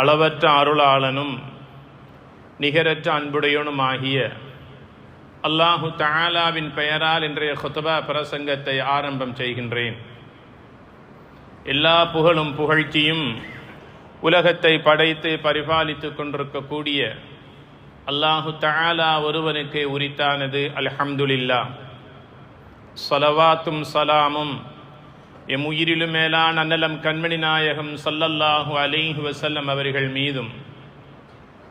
அளவற்ற அருளாளனும் நிகரற்ற அன்புடையவனுமாகிய அல்லாஹு தாலாவின் பெயரால் இன்றைய ஹொத்தபா பிரசங்கத்தை ஆரம்பம் செய்கின்றேன். எல்லா புகழும் புகழ்ச்சியும் உலகத்தை படைத்து பரிபாலித்துக் கொண்டிருக்கக்கூடிய அல்லாஹு தாலா ஒருவனுக்கே உரித்தானது அல்ஹம்துலில்லா சலவாத்தும் சலாமும் எம் உயிரிலும் மேலான் அன்னலம் கண்மணி நாயகம் சல்லல்லாஹு அலிஹு வசல்லம் அவர்கள் மீதும்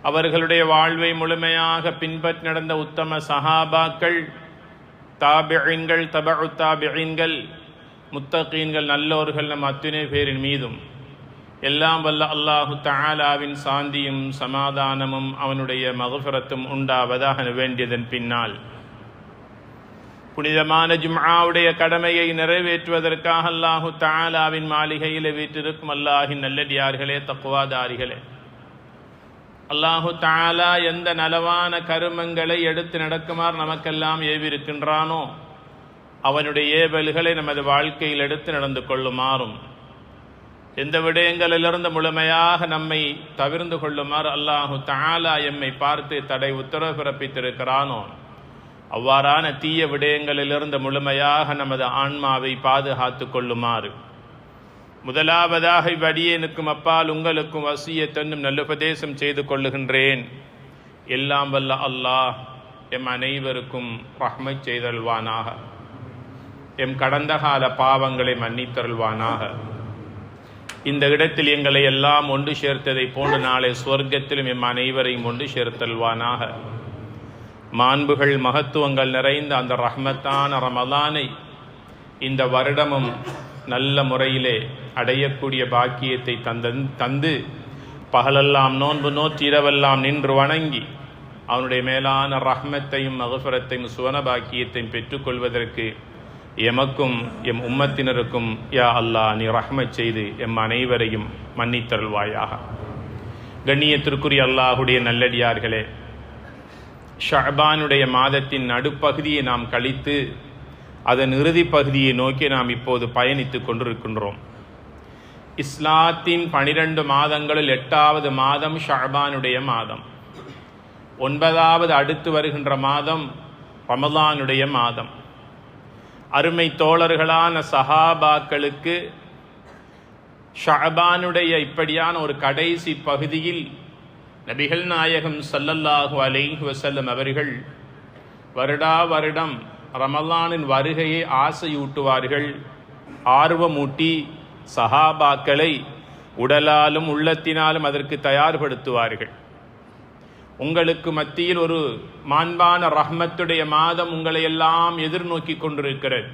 அவர்களுடைய வாழ்வை முழுமையாக பின்பற்றி நடந்த உத்தம சஹாபாக்கள் தாபியன்கள் தபு தாபியன்கள் முத்தகீன்கள் நல்லோர்கள் நம் அத்துணை பேரின் மீதும் எல்லாம் வல்ல அல்லாஹு தாலாவின் சாந்தியும் சமாதானமும் அவனுடைய மகுஃபரத்தும் உண்டாவதாக வேண்டியதன் பின்னால். புனிதமான ஜும்ஆவுடைய கடமையை நிறைவேற்றுவதற்காக அல்லாஹு தாலாவின் மாளிகையில் வீட்டிருக்கும் அல்லாஹின் நல்லடியார்களே தக்குவாதாரிகளே. அல்லாஹு தாலா எந்த நலவான கருமங்களை எடுத்து நடக்குமாறு நமக்கெல்லாம் ஏவிருக்கின்றானோ அவனுடைய ஏவல்களை நமது வாழ்க்கையில் எடுத்து நடந்து கொள்ளுமாறும் எந்த விடயங்களிலிருந்து முழுமையாக நம்மை தவிர்ந்து கொள்ளுமாறு அல்லாஹு தாலா எம்மை பார்த்து தடை உத்தரவு பிறப்பித்திருக்கிறானோ அவ்வாறான தீய விடயங்களிலிருந்து முழுமையாக நமது ஆன்மாவை பாதுகாத்து கொள்ளுமாறு. முதலாவதாக இவ்வடியேனுக்கும் அப்பால் உங்களுக்கும் வசியத்தன்னும் நல்லுபதேசம் செய்து கொள்ளுகின்றேன். எல்லாம் வல்ல அல்லாஹ் எம் அனைவருக்கும் ரஹ்மை செய்தல்வானாக. எம் கடந்த கால பாவங்களை மன்னித்தருள்வானாக. இந்த இடத்தில் எங்களை எல்லாம் ஒன்று சேர்த்ததை போன்று நாளை சுவர்க்கத்திலும் எம் அனைவரையும் ஒன்று சேர்த்தல்வானாக. மாண்புகள் மகத்துவங்கள் நிறைந்த அந்த ரஹ்மத்தான ரமலானை இந்த வருடமும் நல்ல முறையிலே அடையக்கூடிய பாக்கியத்தை தந்த தந்து பகலெல்லாம் நோன்பு நோற்றி இரவெல்லாம் நின்று வணங்கி அவனுடைய மேலான ரஹ்மத்தையும் மகசுரத்தையும் சுவன பாக்கியத்தையும் பெற்றுக்கொள்வதற்கு எமக்கும் எம் உம்மத்தினருக்கும் யா அல்லாஹ் நீ ரஹ்மத் செய்து எம் அனைவரையும் மன்னித்தருள்வாயாக. கண்ணியத்திற்குரிய அல்லாஹுடைய நல்லடியார்களே ஷஹபானுடைய மாதத்தின் நடுப்பகுதியை நாம் கழித்து அதன் இறுதி பகுதியை நோக்கி நாம் இப்போது பயணித்துக் கொண்டிருக்கின்றோம். இஸ்லாத்தின் பனிரெண்டு மாதங்களில் எட்டாவது மாதம் ஷஹபானுடைய மாதம். ஒன்பதாவது அடுத்து வருகின்ற மாதம் ரமலானுடைய மாதம். அருமை தோழர்களான சஹாபாக்களுக்கு ஷஹபானுடைய இப்படியான ஒரு கடைசி பகுதியில் நபிகள் நாயகம் சல்லல்லாஹு அலைஹி வசல்லம் அவர்கள் வருடா வருடம் ரமலானின் வருகையை ஆசையூட்டுவார்கள். ஆர்வமூட்டி சஹாபாக்களை உடலாலும் உள்ளத்தினாலும் அதற்கு தயார்படுத்துவார்கள். உங்களுக்கு மத்தியில் ஒரு மாண்பான ரஹ்மத்துடைய மாதம் உங்களை எல்லாம் எதிர்நோக்கி கொண்டிருக்கிறது.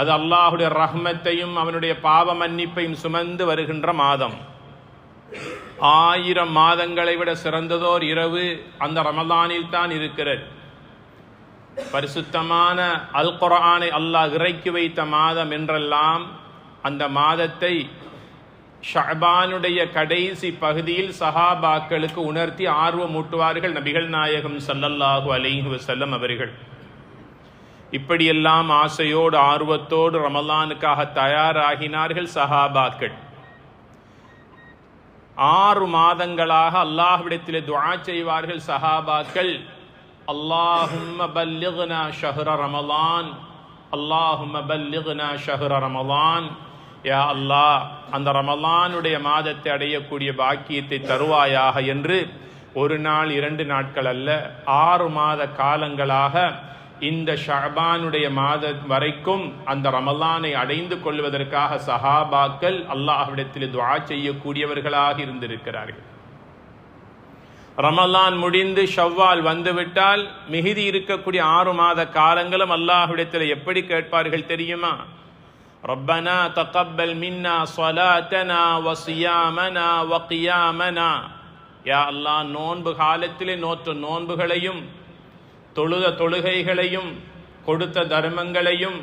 அது அல்லாஹுடைய ரஹ்மத்தையும் அவனுடைய பாவ மன்னிப்பையும் சுமந்து வருகின்ற மாதம். ஆயிரம் மாதங்களை விட சிறந்ததோர் இரவு அந்த ரமதானில் தான் இருக்கிறது. பரிசுத்தமான அல் குரானை அல்லாஹ் இறக்கி வைத்த மாதம் என்றெல்லாம் அந்த மாதத்தை ஷஹபானுடைய கடைசி பகுதியில் சஹாபாக்களுக்கு உணர்த்தி ஆர்வமூட்டுவார்கள் நபிகள் நாயகம் சல்லல்லாஹு அலைஹி வசல்லம் அவர்கள். இப்படியெல்லாம் ஆசையோடு ஆர்வத்தோடு ரமலானுக்காக தயாராகினார்கள் சஹாபாக்கள். ஆறு மாதங்களாக அல்லாஹ்விடத்திலே துவா செய்வார்கள் சஹாபாக்கள். அல்லாஹும் பல்லிக்னா ஷஹ்ர ரமலான். அல்லாஹும் பல்லிக்னா ஷஹ்ர ரமலான். யா அல்லாஹ் அந்த ரமலானுடைய மாதத்தை அடையக்கூடிய பாக்கியத்தை தருவாயாக என்று ஒரு நாள் இரண்டு நாட்கள் அல்ல ஆறு மாத காலங்களாக இந்த ஷபானுடைய மாத வரைக்கும் அந்த ரமலானை அடைந்து கொள்வதற்காக சஹாபாக்கள் அல்லாஹ்விடத்தில் துவா செய்யக்கூடியவர்களாக இருந்திருக்கிறார்கள். ரமலான் முடிந்து ஷவ்வால் வந்துவிட்டால் மிகுதி இருக்கக்கூடிய ஆறு மாத காலங்களும் அல்லாஹ்விடத்தில் எப்படி கேட்பார்கள் தெரியுமா? ரப்பனா தகப்பல் மின்னா சொலாத்தனா வசியாமனா வக்கியாமனா யா அல்லா நோன்பு காலத்திலே நோற்று நோன்புகளையும் தொழுத தொழுகைகளையும் கொடுத்த தர்மங்களையும்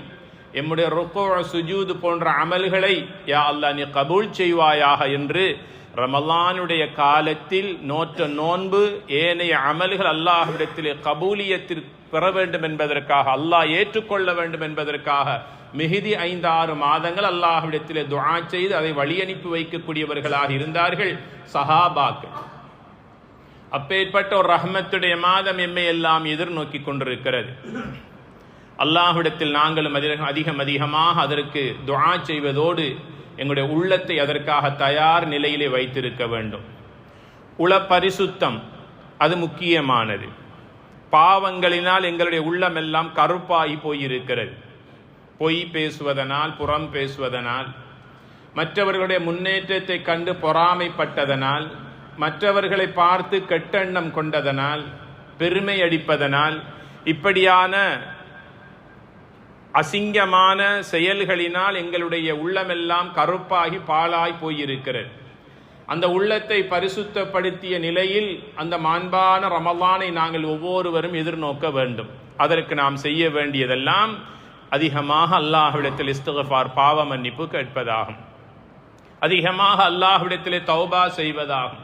எம்முடைய ருக்கோ சுஜூது போன்ற அமல்களை யா அல்லாஹ் நீ கபூல் செய்வாயாக என்று ரமலானுடைய காலத்தில் நோற்ற நோன்பு ஏனைய அமல்கள் அல்லாஹ்விடத்திலே கபூலியத்தில் பெற வேண்டும் என்பதற்காக அல்லாஹ் ஏற்றுக்கொள்ள வேண்டும் என்பதற்காக மிகுதி ஐந்து ஆறு மாதங்கள் அல்லாஹ்விடத்திலே துவா செய்து அதை வழியனுப்பி வைக்கக்கூடியவர்களாக இருந்தார்கள் சஹாபாக்கள். அப்பேற்பட்ட ஒரு ரஹ்மத்துடைய மாதம் எம்மை எல்லாம் எதிர்நோக்கி கொண்டிருக்கிறது. அல்லாஹ்விடத்தில் நாங்களும் அதிகம் அதிகம் அதிகமாக அதற்கு துவா செய்வதோடு எங்களுடைய உள்ளத்தை அதற்காக தயார் நிலையிலே வைத்திருக்க வேண்டும். உள பரிசுத்தம் அது முக்கியமானது. பாவங்களினால் எங்களுடைய உள்ளமெல்லாம் கருப்பாகி போயிருக்கிறது. பொய் பேசுவதனால் புறம் பேசுவதனால் மற்றவர்களுடைய முன்னேற்றத்தை கண்டு பொறாமைப்பட்டதனால் மற்றவர்களை பார்த்து கெட்டெண்ணம் கொண்டதனால் பெருமை அடிப்பதனால் இப்படியான அசிங்கமான செயல்களினால் எங்களுடைய உள்ளமெல்லாம் கருப்பாகி பாழாய் போயிருக்கிறது. அந்த உள்ளத்தை பரிசுத்தப்படுத்திய நிலையில் அந்த மாண்பான ரமலானை நாங்கள் ஒவ்வொருவரும் எதிர்நோக்க வேண்டும். அதற்கு நாம் செய்ய வேண்டியதெல்லாம் அதிகமாக அல்லாஹ்விடத்தில் இஸ்தகஃபார் பாவ மன்னிப்பு கேட்பதாகும். அதிகமாக அல்லாஹ்விடத்திலே தௌபா செய்வதாகும்.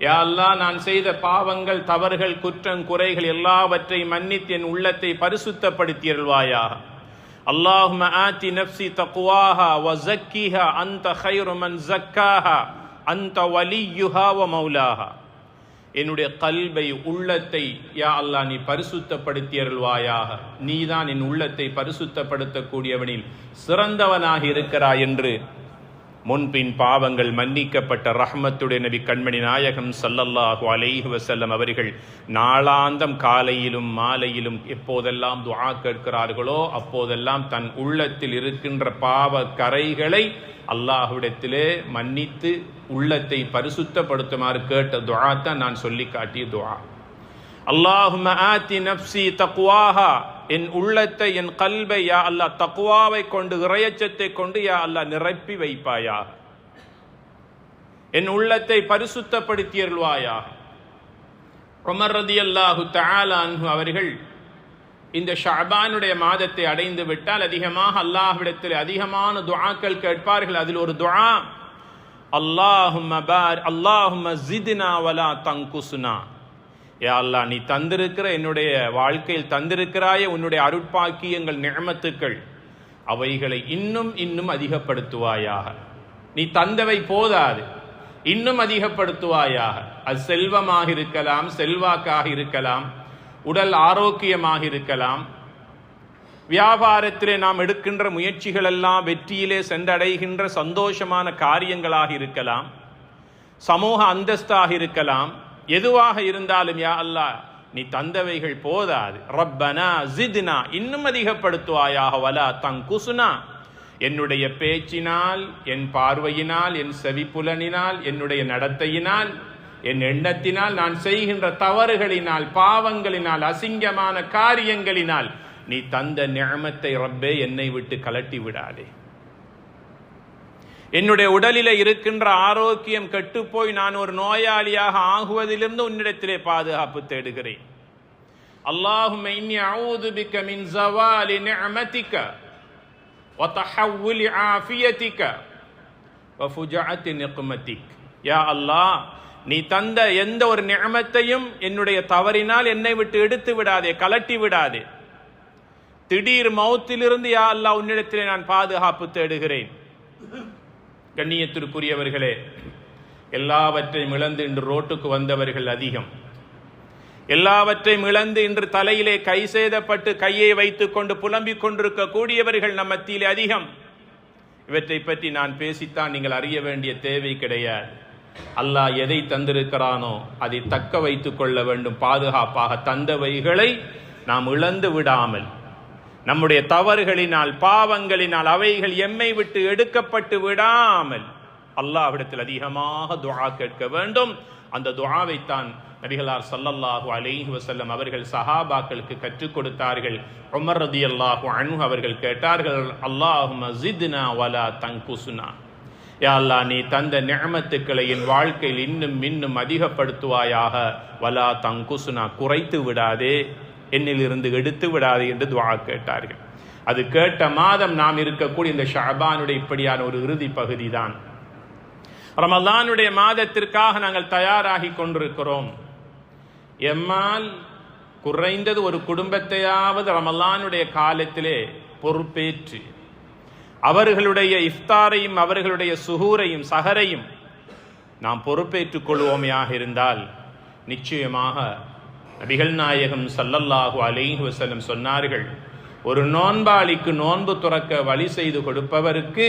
யாழ்லா நான் செய்த பாவங்கள் தவறுகள் குற்றம் குறைகள் எல்லாவற்றையும் மன்னித்து என் உள்ளத்தை பரிசுத்தப்படுத்தியல்வாயாக அல்லாஹும ஆத்தி நப்சி தக்குவாஹா வ ஜக்கிஹா அந்த ஹைருமன் ஜக்காஹா அந்த வலியுஹா வ மௌலாஹா. என்னுடைய கல்வை உள்ளத்தை யா அல்லா நீ பரிசுத்தப்படுத்தியருள்வாயாக. நீதான் என் உள்ளத்தை பரிசுத்தப்படுத்தக்கூடியவனில் சிறந்தவனாக இருக்கிறாய் என்று முன்பின் பாவங்கள் மன்னிக்கப்பட்ட ரஹ்மத்துடைய நபி கண்மணி நாயகம் சல்லல்லாஹு அலைஹு வசல்லம் அவர்கள் நாளாந்தம் காலையிலும் மாலையிலும் எப்போதெல்லாம் துஆ கேட்கிறார்களோ அப்போதெல்லாம் தன் உள்ளத்தில் இருக்கின்ற பாவ கரைகளை அல்லாஹுவிடத்திலே மன்னித்து உள்ளத்தை பரிசுத்தப்படுத்துமாறு கேட்ட துஆ தான் நான் சொல்லி காட்டிய துஆ. அல்லாஹும ஆத்தி நப்சி தக்வாஹா. என் உள்ளத்தை என் கல்வை யா அல்லா தக்குவாவை கொண்டு இறையச்சத்தை கொண்டு யா அல்லாஹ் நிரப்பி வைப்பாயா? என் உள்ளத்தை பரிசுத்தப்படுத்தியருள்வாயா? உமர் ரதி அல்லாஹு அன்ஹு அவர்கள் இந்த ஷாபானுடைய மாதத்தை அடைந்து விட்டால் அதிகமாக அல்லாஹ்விடத்தில் அதிகமான துவாக்கள் கேட்பார்கள். அதில் ஒரு துவா அல்லாஹும் அல்லாஹும் அல்லாஹும்ம வலா தங்குசுனா. யா அல்லா நீ தந்திருக்கிற என்னுடைய வாழ்க்கையில் தந்திருக்கிறாய உன்னுடைய அருட்பாக்கியங்கள் நிழமத்துக்கள் அவைகளை இன்னும் இன்னும் அதிகப்படுத்துவாயாக. நீ தந்தவை போதாது. இன்னும் அதிகப்படுத்துவாயாக. அது செல்வமாக இருக்கலாம் செல்வாக்காக இருக்கலாம் உடல் ஆரோக்கியமாக இருக்கலாம். வியாபாரத்திலே நாம் எடுக்கின்ற முயற்சிகள் எல்லாம் வெற்றியிலே சென்றடைகின்ற சந்தோஷமான காரியங்களாக இருக்கலாம். சமூக அந்தஸ்தாக இருக்கலாம். எதுவாக இருந்தாலும் யா அல்லாஹ் நீ தந்தவைகள் போதாது. ரப்பனா ஜித்னா இன்னும் அதிகப்படுத்துவாயாக வலா தங்குசுனா. என்னுடைய பேச்சினால் என் பார்வையினால் என் செவிப்புலனினால் என்னுடைய நடத்தையினால் என் எண்ணத்தினால் நான் செய்கின்ற தவறுகளினால் பாவங்களினால் அசிங்கமான காரியங்களினால் நீ தந்த நியமத்தை ரப்பே என்னை விட்டு கலட்டி விடாதே. என்னுடைய உடலிலே இருக்கின்ற ஆரோக்கியம் கெட்டுப்போய் நான் ஒரு நோயாளியாக ஆகுவதிலிருந்து உன்னிடத்திலே பாதுகாப்பு தேடுகிறேன் اللهم إني أعوذ بك من زوال نعمتك وتحول عافيتك وفجعة نقمتك يا الله நீ தந்த எந்த ஒரு நியமத்தையும் என்னுடைய தவறினால் என்னை விட்டு எடுத்து விடாதே கலட்டி விடாதே திடீர் மௌத்திலிருந்து யா அல்லாஹ் உன்னிடத்திலே நான் பாதுகாப்பு தேடுகிறேன் கண்ணியத்திற்குரியவர்களே எல்லாவற்றையும் இழந்து இன்று ரோட்டுக்கு வந்தவர்கள் அதிகம். எல்லாவற்றையும் இழந்து இன்று தலையிலே கை சேதப்பட்டு கையை வைத்துக் கொண்டு புலம்பிக் கொண்டிருக்க கூடியவர்கள் நம் மத்தியிலே அதிகம். இவற்றை பற்றி நான் பேசித்தான் நீங்கள் அறிய வேண்டிய தேவை கிடையாது. அல்லாஹ் எதை தந்திருக்கிறானோ அதை தக்க வைத்துக் கொள்ள வேண்டும். பாதுகாப்பாக தந்தவைகளை நாம் இழந்து விடாமல் நம்முடைய தவறுகளினால் பாவங்களினால் அவைகள் எம்மை விட்டு எடுக்கப்பட்டு விடாமல் அல்லாஹ்விடத்தில் அதிகமாக துஆ கேட்க வேண்டும். அந்த துஆவைத்தான் நபிகளார் சல்லல்லாஹு அலைஹி வசல்லம் அவர்கள் சஹாபாக்களுக்கு கற்றுக் கொடுத்தார்கள். உமர் ரதியல்லாஹு அனு அவர்கள் கேட்டார்கள் அல்லாஹும்ம ஜித்னா வலா தங்குசுனா யா அல்லாஹ் நீ தந்த நியமத்துக்களை என் வாழ்க்கையில் இன்னும் இன்னும் அதிகப்படுத்துவாயாக. வலா தங்குசுனா குறைத்து விடாதே. என்னிலிருந்து எடுத்து விடாது என்று துவா கேட்டார்கள். அது கேட்ட மாதம் நாம் இருக்கக்கூடிய இந்த ஷஅபானுடைய இப்படியான ஒரு இறுதி பகுதி தான் ரமலானுடைய மாதத்திற்காக நாங்கள் தயாராகி கொண்டிருக்கிறோம். எம்மால் குறைந்தது ஒரு குடும்பத்தையாவது ரமலானுடைய காலத்திலே பொறுப்பேற்று அவர்களுடைய இஃப்தாரையும் அவர்களுடைய சுகூரையும் சஹரையும் நாம் பொறுப்பேற்றுக் கொள்வோமையாக இருந்தால் நிச்சயமாக நபிகள் நாயகம் சல்லல்லாஹு அலைஹி வசலம் சொன்னார்கள் ஒரு நோன்பாளிக்கு நோன்பு துறக்க வழி செய்து கொடுப்பவருக்கு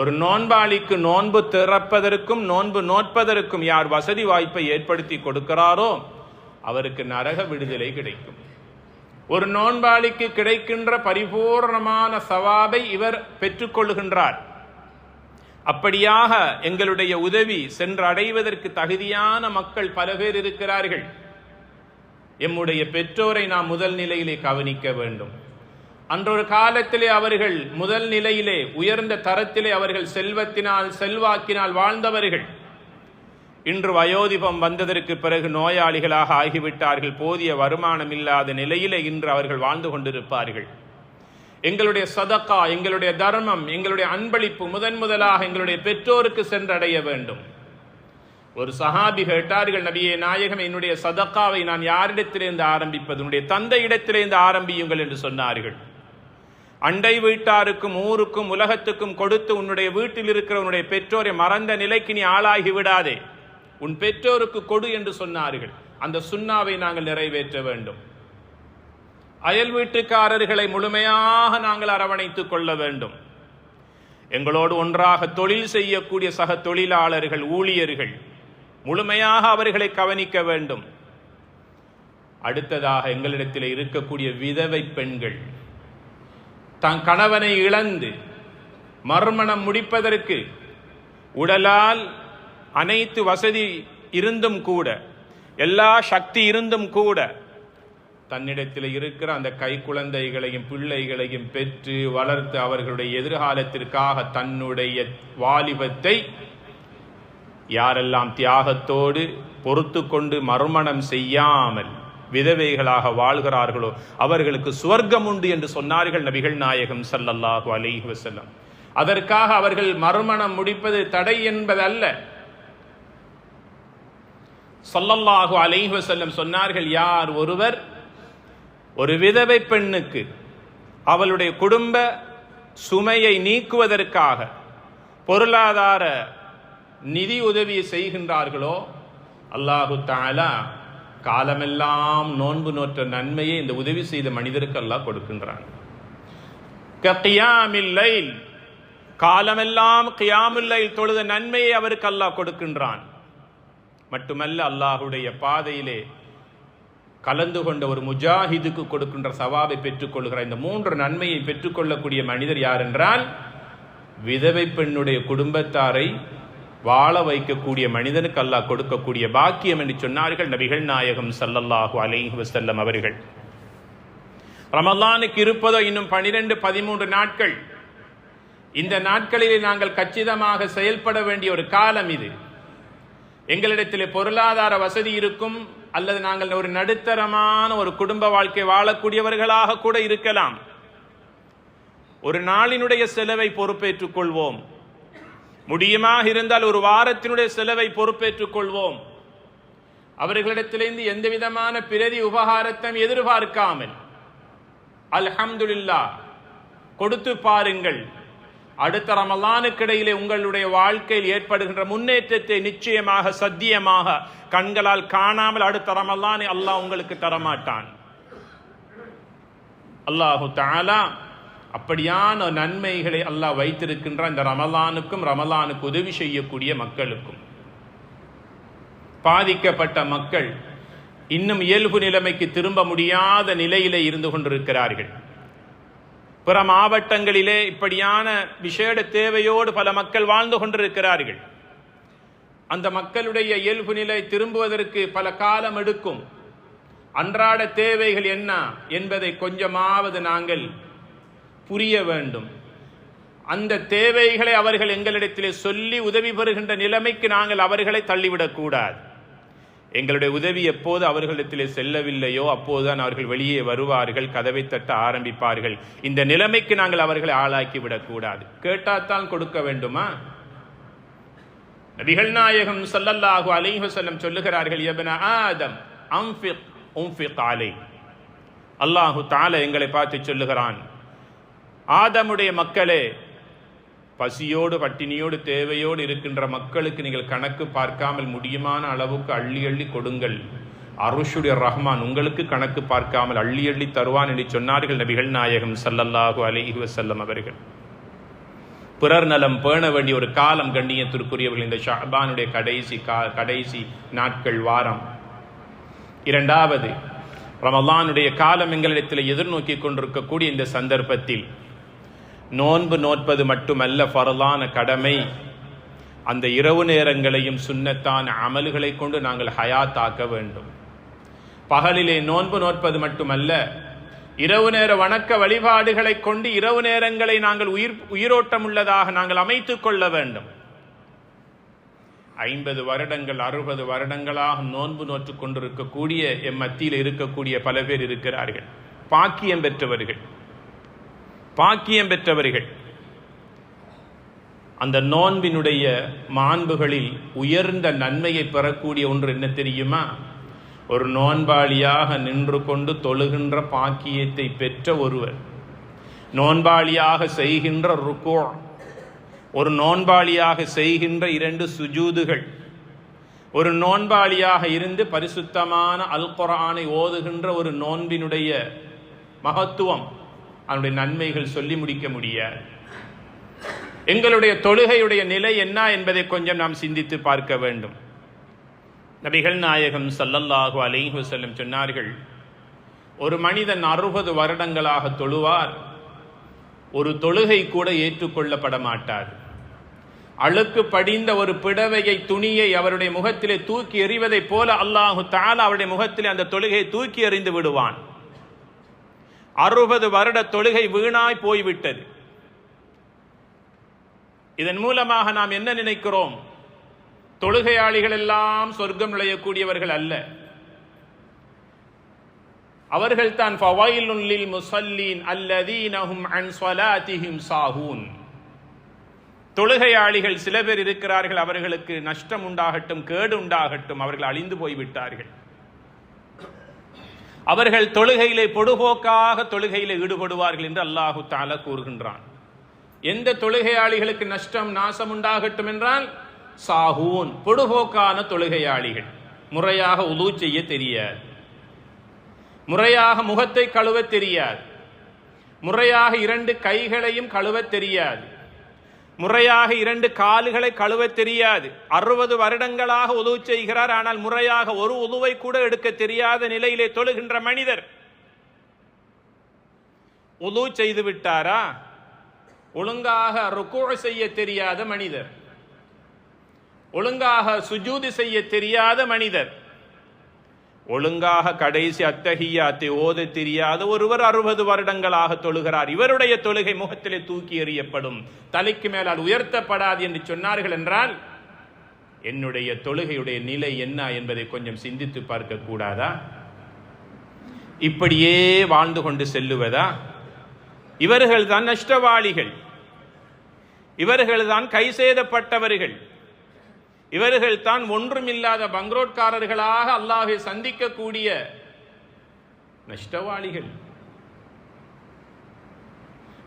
ஒரு நோன்பாளிக்கு நோன்பு திறப்பதற்கும் நோன்பு நோட்பதற்கும் யார் வசதி வாய்ப்பை ஏற்படுத்தி கொடுக்கிறாரோ அவருக்கு நரக விடுதலை கிடைக்கும். ஒரு நோன்பாளிக்கு கிடைக்கின்ற பரிபூர்ணமான சவாபை இவர் பெற்றுக்கொள்கின்றார் அப்படியாக எங்களுடைய உதவி சென்றடைவதற்கு தகுதியான மக்கள் பல பேர் இருக்கிறார்கள். எம்முடைய பெற்றோரை நாம் முதல் நிலையிலே கவனிக்க வேண்டும். அன்றொரு காலத்திலே அவர்கள் முதல் நிலையிலே உயர்ந்த தரத்திலே அவர்கள் செல்வத்தினால் செல்வாக்கினால் வாழ்ந்தவர்கள். இன்று வயோதிபம் வந்ததற்கு பிறகு நோயாளிகளாக ஆகிவிட்டார்கள். போதிய வருமானம் இல்லாத நிலையிலே இன்று அவர்கள் வாழ்ந்து கொண்டிருப்பார்கள். எங்களுடைய சதக்கா எங்களுடைய தர்மம் எங்களுடைய அன்பளிப்பு முதன் முதலாக எங்களுடைய பெற்றோருக்கு சென்றடைய வேண்டும். ஒரு சஹாபி கேட்டார்கள் நபியே நாயகம் என்னுடைய சதக்காவை நான் யாரிடத்திலிருந்து ஆரம்பிப்பது? உன்னுடைய தந்தை இடத்திலிருந்து ஆரம்பியுங்கள் என்று சொன்னார்கள். அண்டை வீட்டாருக்கும் ஊருக்கும் உலகத்துக்கும் கொடுத்து உன்னுடைய வீட்டில் இருக்கிற உன்னுடைய பெற்றோரை மறந்த நிலைக்கு நீ ஆளாகி விடாதே. உன் பெற்றோருக்கு கொடு என்று சொன்னார்கள். அந்த சுண்ணாவை நாங்கள் நிறைவேற்ற வேண்டும். அயல் வீட்டுக்காரர்களை முழுமையாக நாங்கள் அரவணைத்துக் கொள்ள வேண்டும். எங்களோடு ஒன்றாக தொழில் செய்யக்கூடிய சக தொழிலாளர்கள் ஊழியர்கள் முழுமையாக அவர்களை கவனிக்க வேண்டும். அடுத்ததாக எங்களிடத்தில் இருக்கக்கூடிய விதவை பெண்கள் தன் கணவனை இழந்து மர்மணம் முடிப்பதற்கு உடலால் அனைத்து வசதி இருந்தும் கூட எல்லா சக்தி இருந்தும் கூட தன்னிடத்தில் இருக்கிற அந்த கை குழந்தைகளையும் பிள்ளைகளையும் பெற்று வளர்த்து அவர்களுடைய எதிர்காலத்திற்காக தன்னுடைய வாலிபத்தை யாரெல்லாம் தியாகத்தோடு பொறுத்து கொண்டு மறுமணம் செய்யாமல் விதவைகளாக வாழ்கிறார்களோ அவர்களுக்கு சுவர்க்கம் உண்டு என்று சொன்னார்கள் நபிகள் நாயகம் சல்லல்லாஹு அலைஹி வசல்லம் அதற்காக அவர்கள் மறுமணம் முடிப்பது தடை என்பதல்ல. சொல்லல்லாஹு அலைஹி வசல்லம் சொன்னார்கள் யார் ஒருவர் ஒரு விதவை பெண்ணுக்கு அவளுடைய குடும்ப சுமையை நீக்குவதற்காக பொருளாதார நிதி உதவி செய்கின்றார்களோ? அல்லாஹு தாலா காலமெல்லாம் நோன்பு நோற்ற நன்மையை இந்த உதவி செய்த மனிதருக்கு அல்லாஹ் கொடுக்கின்றான். கைல் காலமெல்லாம் கியாமில்லை தொழுத நன்மையை அவருக்கு அல்லாஹ் கொடுக்கின்றான். மட்டுமல்ல அல்லாஹுடைய பாதையிலே கலந்து கொண்ட ஒரு முஜாஹிதுக்கு கொடுக்கின்ற சவாபை பெற்றுக்கொள்கிற இந்த மூன்று நன்மையை பெற்றுக்கொள்ளக்கூடிய மனிதர் யார் என்றால் விதவை பெண்ணுடைய குடும்பத்தாரை வாழ வைக்கக்கூடிய மனிதனுக்கு அல்லாஹ் கொடுக்கக்கூடிய பாக்கியம் என்று சொன்னார்கள் நபிகள் நாயகம் சல்லல்லாஹு அலைஹி வசல்லம் அவர்கள். ரமலானுக்கு இருப்பதோ இன்னும் பனிரெண்டு பதிமூன்று நாட்கள். இந்த நாட்களிலே நாங்கள் கச்சிதமாக செயல்பட வேண்டிய ஒரு காலம் இது. எங்களிடத்தில் பொருளாதார வசதி இருக்கும் அல்லது நாங்கள் ஒரு நடுத்தரமான ஒரு குடும்ப வாழ்க்கை வாழக்கூடியவர்களாக கூட இருக்கலாம். ஒரு நாளினுடைய செலவை பொறுப்பேற்றுக் கொள்வோம். முடியுமாக இருந்தால் ஒரு வாரத்தினுடைய செலவை பொறுப்பேற்றுக் கொள்வோம் அவர்களிடத்திலிருந்து எந்த விதமான பிரதி உபகாரத்தையும் எதிர்பார்க்காமல் அல்ஹம்துல்லா கொடுத்து பாருங்கள். அடுத்த ரமலானுக்கிடையிலே உங்களுடைய வாழ்க்கையில் ஏற்படுகின்ற முன்னேற்றத்தை நிச்சயமாக சத்தியமாக கண்களால் காணாமல் அடுத்த ரமலானை அல்லாஹ் உங்களுக்கு தரமாட்டான். அல்லாஹு தாலா அப்படியான நன்மைகளை அல்லாஹ் வைத்திருக்கின்ற இந்த ரமலானுக்கும் ரமலானுக்கு உதவி செய்யக்கூடிய மக்களுக்கும். பாதிக்கப்பட்ட மக்கள் இன்னும் இயல்பு நிலைமைக்கு திரும்ப முடியாத நிலையிலே இருந்து கொண்டிருக்கிறார்கள். பிற மாவட்டங்களிலே இப்படியான விசேட தேவையோடு பல மக்கள் வாழ்ந்து கொண்டிருக்கிறார்கள். அந்த மக்களுடைய இயல்பு நிலை திரும்புவதற்கு பல காலம் எடுக்கும். அன்றாட தேவைகள் என்ன என்பதை கொஞ்சமாவது நாங்கள் புரிய வேண்டும். அந்த தேவைகளை அவர்கள் எங்களிடத்திலே சொல்லி உதவி பெறுகின்ற நிலைமைக்கு நாங்கள் அவர்களை தள்ளிவிடக்கூடாது எங்களுடைய உதவி எப்போது அவர்களிடத்திலே செல்லவில்லையோ அப்போதுதான் அவர்கள் வெளியே வருவார்கள் கதவை தட்ட ஆரம்பிப்பார்கள். இந்த நிலைமைக்கு நாங்கள் அவர்களை ஆளாக்கி விடக்கூடாது கேட்டாத்தான் கொடுக்க வேண்டுமா? நபிகள் நாயகம் ஸல்லல்லாஹு அலைஹு செல்லம் சொல்லுகிறார்கள் எபன ஆதம் அன்ஃபிக் உன்ஃபிக் அலை அல்லாஹு தஆலா எங்களை பார்த்து சொல்லுகிறான். ஆதமுடைய மக்களே பசியோடு பட்டினியோடு தேவையோடு இருக்கின்ற மக்களுக்கு நீங்கள் கணக்கு பார்க்காமல் முடியுமான அளவுக்கு அள்ளி அள்ளி கொடுங்கள். அருஷுடைய ரஹ்மான் உங்களுக்கு கணக்கு பார்க்காமல் அள்ளி அள்ளி தருவான் என்று சொன்னார்கள் நபிகள் நாயகம் சல்லல்லாஹு அலிஹி வசல்லம் அவர்கள். பிறர் நலம் பேண வேண்டிய ஒரு காலம் கண்ணியத்திற்குரியவர்கள் இந்த ஷாபானுடைய கடைசி கா கடைசி நாட்கள் வாரம். இரண்டாவது ரமலானுடைய காலம் எங்களிடத்தில் எதிர்நோக்கி கொண்டிருக்கக்கூடிய இந்த சந்தர்ப்பத்தில் நோன்பு நோற்பது மட்டுமல்ல ஃபரலான கடமை. அந்த இரவு நேரங்களையும் சுன்னத்தான அமல்களை கொண்டு நாங்கள் ஹயாத்தாக்க வேண்டும். பகலிலே நோன்பு நோற்பது மட்டுமல்ல இரவு நேர வணக்க வழிபாடுகளை கொண்டு இரவு நேரங்களை நாங்கள் உயிர் உயிரோட்டம் உள்ளதாக நாங்கள் அமைத்துக் கொள்ள வேண்டும். ஐம்பது வருடங்கள் அறுபது வருடங்களாக நோன்பு நோற்றுக் கொண்டிருக்கக்கூடிய எம் மத்தியில் இருக்கக்கூடிய பல பேர் இருக்கிறார்கள். பாக்கியம் பெற்றவர்கள். பாக்கியம் பெற்றவர்கள். அந்த நோன்பினுடைய மாண்புகளில் உயர்ந்த நன்மையை பெறக்கூடிய ஒன்று என்ன தெரியுமா? ஒரு நோன்பாளியாக நின்று கொண்டு தொழுகின்ற பாக்கியத்தை பெற்ற ஒருவர். நோன்பாளியாக செய்கின்ற ருக்கோ. ஒரு நோன்பாளியாக செய்கின்ற இரண்டு சுஜூதுகள். ஒரு நோன்பாளியாக இருந்து பரிசுத்தமான அல்குரானை ஓதுகின்ற ஒரு நோன்பினுடைய மகத்துவம். அவனுடைய நன்மைகள் சொல்லி முடிக்க முடியாது எங்களுடைய தொழுகையுடைய நிலை என்ன என்பதை கொஞ்சம் நாம் சிந்தித்து பார்க்க வேண்டும். நபிகள் நாயகம் சல்லல்லாஹு அலைஹி வஸல்லம் சொன்னார்கள் ஒரு மனிதன் அறுபது வருடங்களாக தொழுவார் ஒரு தொழுகை கூட ஏற்றுக்கொள்ளப்பட மாட்டார். அழுக்கு படிந்த ஒரு பிடவையை துணியை அவருடைய முகத்திலே தூக்கி எறிவதைப் போல அல்லாஹு தாலா அவருடைய முகத்திலே அந்த தொழுகையை தூக்கி எறிந்து விடுவான். அறுபது வருட தொழுகை வீணாய் போய்விட்டது. இதன் மூலமாக நாம் என்ன நினைக்கிறோம்? தொழுகையாளிகள் எல்லாம் சொர்க்கம் நுழையக்கூடியவர்கள் அல்ல. அவர்கள் தான் ஃபவைலுன் லில் அல்லதீனஹும் அன் ஸலாத்திஹிம் சாஹூன் தொழுகையாளிகள் சில பேர் இருக்கிறார்கள் அவர்களுக்கு நஷ்டம் உண்டாகட்டும் கேடு உண்டாகட்டும் அவர்கள் அழிந்து போய்விட்டார்கள். அவர்கள் தொழுகையிலே பொடுபோக்காக தொழுகையிலே ஈடுபடுவார்கள் என்று அல்லாஹு தால கூறுகின்றான். எந்த தொழுகையாளிகளுக்கு நஷ்டம் நாசம் உண்டாகட்டும் என்றால் சாகூன் பொடுபோக்கான தொழுகையாளிகள். முறையாக உது செய்ய தெரியாது. முறையாக முகத்தை கழுவ தெரியாது. முறையாக இரண்டு கைகளையும் கழுவ தெரியாது. முறையாக இரண்டு கால்களை கழுவ தெரியாது. அறுபது வருடங்களாக உதவு செய்கிறார். ஆனால் முறையாக ஒரு உதுவை கூட எடுக்க தெரியாத நிலையிலே தொழுகின்ற மனிதர். உது செய்து விட்டாரா? ஒழுங்காக ருக்கு செய்ய தெரியாத மனிதர். ஒழுங்காக சுஜூதி செய்ய தெரியாத மனிதர். ஒழுங்காக கடைசி அத்தகையாத்தை ஓத தெரியாத ஒருவர் அறுபது வருடங்களாக தொழுகிறார். இவருடைய தொழுகை முகத்திலே தூக்கி எறியப்படும். தலைக்கு மேலால் உயர்த்தப்படாது என்று சொன்னார்கள் என்றால் என்னுடைய தொழுகையுடைய நிலை என்ன என்பதை கொஞ்சம் சிந்தித்து பார்க்க கூடாதா? இப்படியே வாழ்ந்து கொண்டு செல்லுவதா? இவர்கள்தான் நஷ்டவாளிகள். இவர்கள்தான் கை செய்தப்பட்டவர்கள் இவர்கள் தான் ஒன்றுமில்லாத பங்க்ரோட்காரர்களாக அல்லாஹை சந்திக்கக்கூடிய நஷ்டவாளிகள்.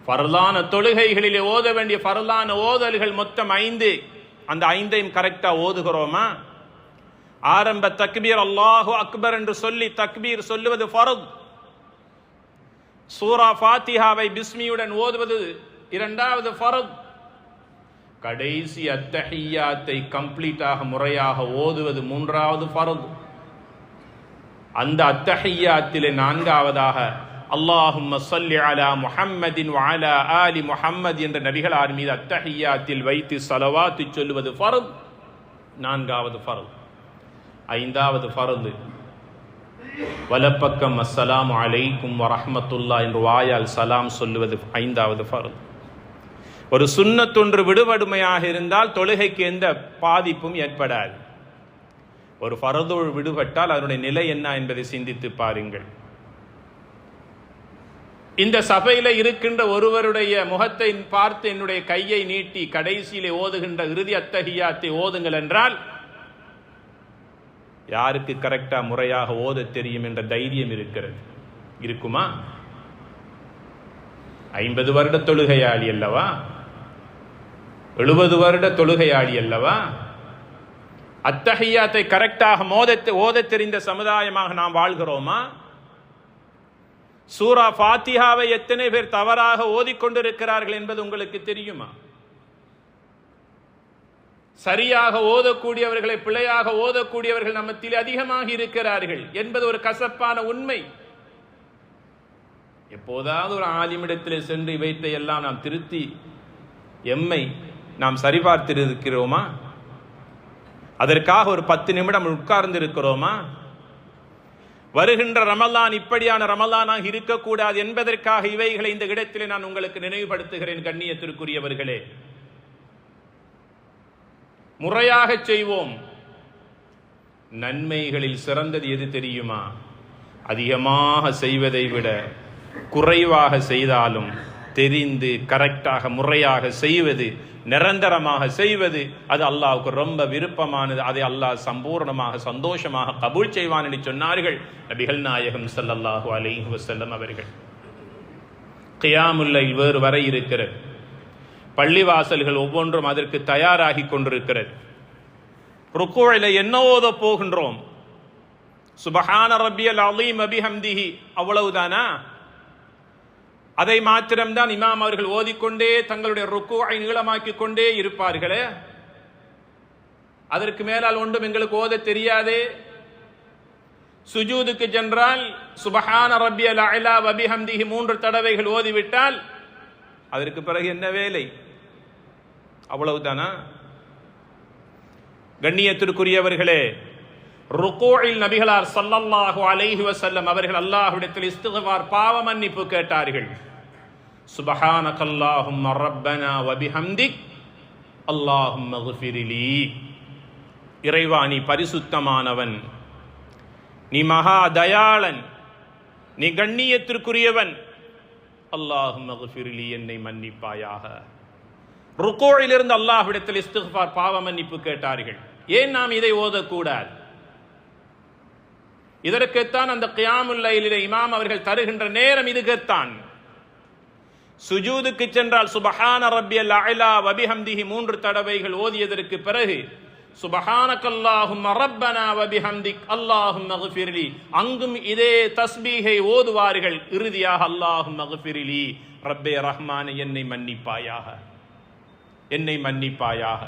பரலான தொழுகைகளிலே ஓத வேண்டிய பரலான ஓதல்கள் மொத்தம் ஐந்து. அந்த ஐந்தையும் கரெக்டா ஓதுகிறோமா? ஆரம்ப தக்பீர் அல்லாஹு அக்பர் என்று சொல்லி தக்பீர் சொல்லுவது ஃபரத். சூரா ஃபாத்திஹாவை பிஸ்மியுடன் ஓதுவது இரண்டாவது ஃபரத். கடைசி அத்தஹியாத்தை கம்ப்ளீட்டாக முறையாக ஓதுவது மூன்றாவது ஃபரது. அந்த அத்தஹியாத்திலே நான்காவதாக அல்லாஹும் சல்லி அலா முஹம்மதின் வாலா ஆலி முஹம்மது என்ற நபிகளார் மீது அத்தஹியாத்தில் வைத்து சலவாத்து சொல்லுவது ஃபரது. நான்காவது ஃபரது. ஐந்தாவது ஃபரது. வலப்பக்கம் அஸ்ஸலாம் அலைக்கும் வரஹமத்துல்லா என்று வாயால் சலாம் சொல்லுவது ஐந்தாவது ஃபரது. ஒரு சுண்ணத்தொன்று விடுபடுமையாக இருந்தால் தொழுகைக்கு எந்த பாதிப்பும் ஏற்படாது. ஒரு ஃபரதோள் விடுபட்டால் அதனுடைய நிலை என்ன என்பதை சிந்தித்து பாருங்கள். இந்த சபையில இருக்கின்ற ஒருவருடைய முகத்தை பார்த்து என்னுடைய கையை நீட்டி கடைசியிலே ஓதுகின்ற இறுதி அத்தகையாத்தை ஓதுங்கள் என்றால் யாருக்கு கரெக்டா முறையாக ஓத தெரியும் என்ற தைரியம் இருக்கிறது. இருக்குமா? ஐம்பது வருட தொழுகையாளி அல்லவா? எழுபது வருட தொழுகையாளி அல்லவா? அத்தகையாத்தை கரெக்டாக மோதத்தை ஓத தெரிந்த சமுதாயமாக நாம் வாழ்கிறோமா? சூரா ஃபாத்திஹாவை எத்தனை பேர் தவறாக ஓதிக்கொண்டிருக்கிறார்கள் என்பது உங்களுக்கு தெரியுமா? சரியாக ஓதக்கூடியவர்களை பிழையாக ஓதக்கூடியவர்கள் நம்மத்தில் அதிகமாக இருக்கிறார்கள் என்பது ஒரு கசப்பான உண்மை. எப்போதாவது ஒரு ஆலிமிடத்தில் சென்று இவைத்தையெல்லாம் நாம் திருத்தி எம்மை நாம் சரிபார்த்திருக்கிறோமா? அதற்காக ஒரு பத்து நிமிடம் உட்கார்ந்து இருக்கிறோமா வருகின்ற ரமலான் இப்படியான ரமலானாக இருக்கக்கூடாது என்பதற்காக இவைகளை இந்த இடத்திலே நான் உங்களுக்கு நினைவுபடுத்துகிறேன் கண்ணியத்திற்குரியவர்களே. முறையாக செய்வோம். நன்மைகளில் சிறந்தது எது தெரியுமா? அதிகமாக செய்வதை விட குறைவாக செய்தாலும் தெரிந்து கரெக்டாக முறையாக செய்வது நிரந்தரமாக செய்வது அது அல்லாவுக்கு ரொம்ப விருப்பமானது. அதை அல்லாஹ் சம்பூர்ணமாக சந்தோஷமாக கபூல் செய்வான் என்று சொன்னார்கள் நபிகள் நாயகம் ஸல்லல்லாஹு அலைஹி வசல்லம் அவர்கள். கியாமுல்லை வேறு வரை இருக்கிறது. பள்ளிவாசல்கள் ஒவ்வொன்றும் அதற்கு தயாராகி கொண்டிருக்கிறது. ருக்குவில என்ன ஓத போகின்றோம். சுபஹான ரபியல் அலீம் அபிஹம்திஹி அவ்வளவுதானா? அதை மாத்திரம்தான் இமாம் அவர்கள் ஓதிக்கொண்டே தங்களுடைய ருக்குவை நீளமாக்கிக் கொண்டே இருப்பார்களே? அதற்கு மேலால் ஒன்றும் எங்களுக்கு ஓத தெரியாதே? சுஜூதுக்கு சென்றால் சுபஹான ரப்பியல் அலா வபிஹம்திஹி மூன்று தடவைகள் ஓதிவிட்டால் அதற்கு பிறகு என்ன வேலை? அவ்வளவுதானா? கண்ணியத்திற்குரியவர்களே ருக்கோயில் நபிகளார் சல்லல்லாஹு அலைஹி வசல்லம் அவர்கள் அல்லாஹ்விடத்தில் இஸ்துகவார் பாவ மன்னிப்பு கேட்டார்கள். سبحانك اللهم ربنا وبحمدك اللهم اغفر لي இறைவா நீ பரிசுத்தமானவன். நீ மகா தயாளன். நீ கண்ணியத்திற்குரியவன். அல்லாஹும் மகஃபிரிலி என்னை மன்னிப்பாயாக. ருக்கோழிலிருந்து அல்லாஹ்விடத்தில் இஸ்திஃபார் பாவ மன்னிப்பு கேட்டார்கள். ஏன் நாம் இதை ஓதக்கூடாது? இதற்குத்தான் அந்த கியாமுல்லையிலே இமாம் அவர்கள் தருகின்ற நேரம் இதுக்குத்தான் சுஜூதுக்கு சென்றால் சுபஹான ரப்பியல் அலா வபிஹம்திஹி மூன்று தடவைகள் ஓதியதற்கு பிறகு சுபஹானக்கல்லாஹும் ரப்பனா வபிஹம்திக் அல்லாஹும் மகஃபிரிலி அங்கும் இதே தஸ்பீகை ஓதுவார்கள். இறுதியாக அல்லாஹும் மகஃபிரிலி ரப்பே ரஹ்மான என்னை மன்னிப்பாயாக. என்னை மன்னிப்பாயாக.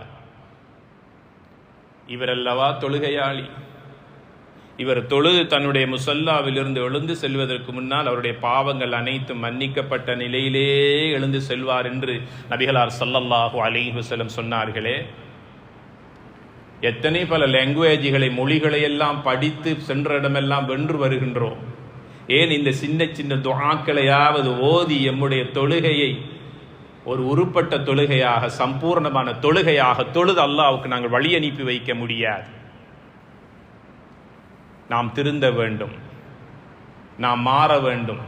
இவரல்லவா தொழுகையாளி. இவர் தொழுது தன்னுடைய முசல்லாவிலிருந்து எழுந்து செல்வதற்கு முன்னால் அவருடைய பாவங்கள் அனைத்தும் மன்னிக்கப்பட்ட நிலையிலே எழுந்து செல்வார் என்று நபிகளார் சல்லல்லாஹு அலிஹசலம் சொன்னார்களே. எத்தனை பல லாங்குவேஜ்களை மொழிகளை எல்லாம் படித்து சென்ற இடமெல்லாம் வென்று வருகின்றோம். ஏன் இந்த சின்ன சின்ன துவாக்களையாவது ஓதி எம்முடைய தொழுகையை ஒரு உருப்பட்ட தொழுகையாக சம்பூர்ணமான தொழுகையாக தொழுது அல்லாவுக்கு நாங்கள் வழி அனுப்பி வைக்க முடியாது. நாம் திருந்த வேண்டும். நாம் மாற வேண்டும்.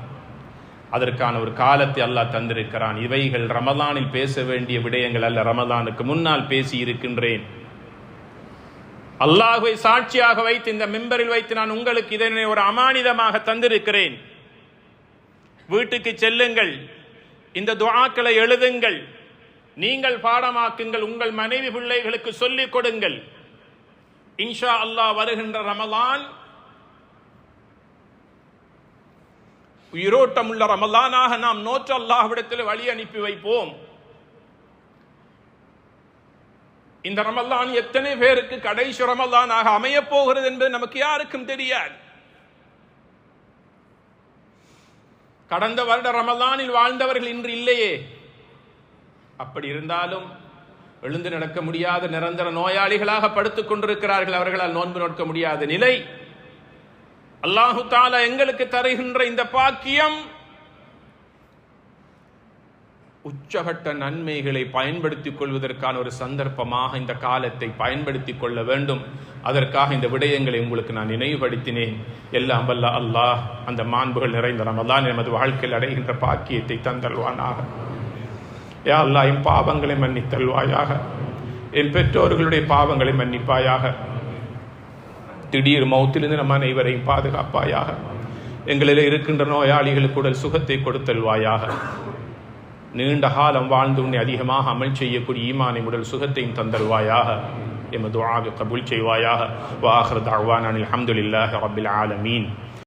அதற்கான ஒரு காலத்தை அல்லாஹ் தந்திருக்கிறான். இவைகள் ரமதானில் பேச வேண்டிய விடயங்கள் அல்ல. ரமதானுக்கு முன்னால் பேசி இருக்கின்றேன். அல்லாஹுவை சாட்சியாக வைத்து இந்த மெம்பரில் வைத்து நான் உங்களுக்கு இதனை ஒரு அமானிதமாக தந்திருக்கிறேன். வீட்டுக்கு செல்லுங்கள். இந்த துவாக்களை எழுதுங்கள். நீங்கள் பாடமாக்குங்கள். உங்கள் மனைவி பிள்ளைகளுக்கு சொல்லிக் கொடுங்கள். இன்ஷா அல்லாஹ் வருகின்ற ரமலான் உயிரோட்டம் உள்ள ரமலானாக நாம் நோற்று அல்லாஹ்விடத்தில் வழி அனுப்பி வைப்போம். இந்த ரமல்லான் எத்தனை பேருக்கு கடைசி ரமல்லானாக அமையப் போகிறது என்பது நமக்கு யாருக்கும் தெரியாது. கடந்த வருட ரமலானில் வாழ்ந்தவர்கள் இன்று இல்லையே. அப்படி இருந்தாலும் எழுந்து நடக்க முடியாத நிரந்தர நோயாளிகளாக படுத்துக் கொண்டிருக்கிறார்கள். அவர்களால் நோன்பு நோக்க முடியாத நிலை. அல்லாஹு தாலா எங்களுக்கு தருகின்ற இந்த பாக்கியம் உச்சகட்ட நன்மைகளை பயன்படுத்திக் கொள்வதற்கான ஒரு சந்தர்ப்பமாக இந்த காலத்தை பயன்படுத்திக் கொள்ள வேண்டும். அதற்காக இந்த விடயங்களை உங்களுக்கு நான் நினைவுபடுத்தினேன். எல்லாம் வல்ல அல்லாஹ் அந்த மாண்புகள் நிறைந்த ரமதான் எமது வாழ்க்கையில் அடைகின்ற பாக்கியத்தை தந்தல்வானாக யா அல்லா என் பாவங்களை மன்னித்தல்வாயாக என் பெற்றோர்களுடைய பாவங்களை மன்னிப்பாயாக. திடீர் மௌத்திலிருந்து நம் அனைவரையும் பாதுகாப்பாயாக. எங்களில் இருக்கின்ற நோயாளிகளுக்கு உடல் சுகத்தை கொடுத்தல்வாயாக. நீண்ட காலம் வாழ்ந்து உன்னை அதிகமாக அமல் செய்யக்கூடிய ஈமானை உடல் சுகத்தையும் தந்தல்வாயாக. எமது துஆவை கபுல் செய்வாயாக. வாஹர் தஅவானா அஹமதுல்லாஹ் அபில் ஆலமீன்.